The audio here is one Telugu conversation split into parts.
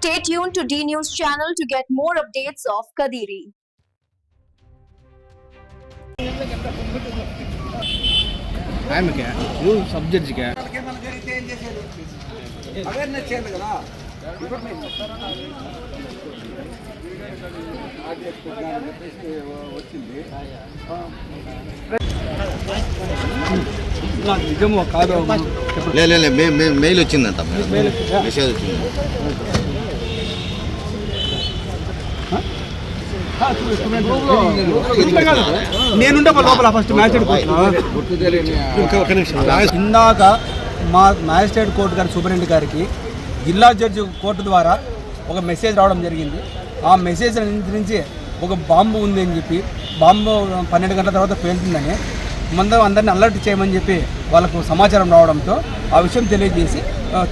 Stay tuned to D News channel to get more updates of Kadiri. ఆమెకే నువ్వు సబ్ జడ్జికే ఏమైనా జరిగితే ఏం చేసేది అవేర్నెస్ చేయాలి కదా ఇప్పుడు మేము ఆర్ట్ చేసుకుంటున్నారని చెప్పేసి వచ్చింది నాకు నిజమో కాదో లే లే, లే మే- మే- మెయిల్ వచ్చిందంట మేడం. మెసేజ్ వచ్చింది నేనుండే లోపల ఫస్ట్ నిమిషం. ఇందాక మా మ్యాజిస్ట్రేట్ కోర్టు గారి సూపరింటెండెంట్ గారికి జిల్లా జడ్జి కోర్టు ద్వారా ఒక మెసేజ్ రావడం జరిగింది. ఆ మెసేజ్ నుంచి ఒక బాంబు ఉంది అని చెప్పి బాంబు పన్నెండు గంటల తర్వాత పేలుతుందని ముందు అందరిని అలర్ట్ చేయమని చెప్పి వాళ్ళకు సమాచారం రావడంతో ఆ విషయం తెలియజేసి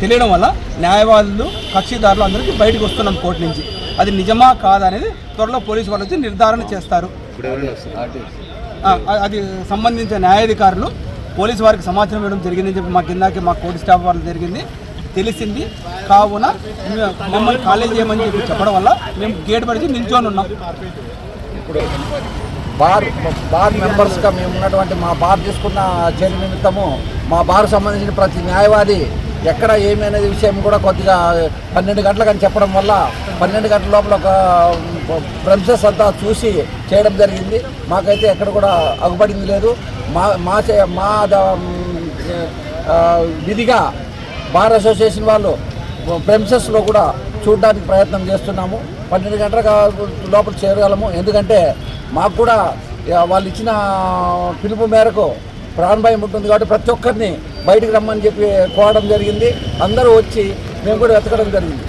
తెలియడం వల్ల న్యాయవాదులు కక్షిదారులు అందరికీ బయటకు వస్తున్నాం కోర్టు నుంచి. అది నిజమా కాదా అనేది త్వరలో పోలీసు వాళ్ళు వచ్చి నిర్ధారణ చేస్తారు. అది సంబంధించిన న్యాయాధికారులు పోలీసు వారికి సమాచారం ఇవ్వడం జరిగిందని చెప్పి మా కిందకి మా కోర్టు స్టాఫ్ వాళ్ళు జరిగింది. తెలిసింది. కావున మమ్మల్ని కాలేజ్ చేయమని చెప్పి చెప్పడం వల్ల మేము గేట్ పడిచి నిల్చొని ఉన్నాం. బార్ బార్ మెంబర్స్గా మేము ఉన్నటువంటి మా బార్ తీసుకున్న చర్య నిమిత్తము మా బార్ సంబంధించిన ప్రతి న్యాయవాది ఎక్కడ ఏమి అనేది విషయం కూడా కొద్దిగా పన్నెండు గంటలకు అని చెప్పడం వల్ల పన్నెండు గంటల లోపల ఒక ప్రెమిసెస్ అంతా చూసి చేయడం జరిగింది. మాకైతే ఎక్కడ కూడా అగుపడింది లేదు. మా మా చే- మా విధిగా బార్ అసోసియేషన్ వాళ్ళు ప్రెమిసెస్లో కూడా చూడడానికి ప్రయత్నం చేస్తున్నాము. పన్నెండు గంటల లోపల చేరగలము. ఎందుకంటే మాకు కూడా వాళ్ళు ఇచ్చిన పిలుపు మేరకు ప్రాణభయం ఉంటుంది కాబట్టి ప్రతి ఒక్కరిని బయటికి రమ్మని చెప్పి కోవడం జరిగింది. అందరూ వచ్చి మేము కూడా వెతకడం జరిగింది.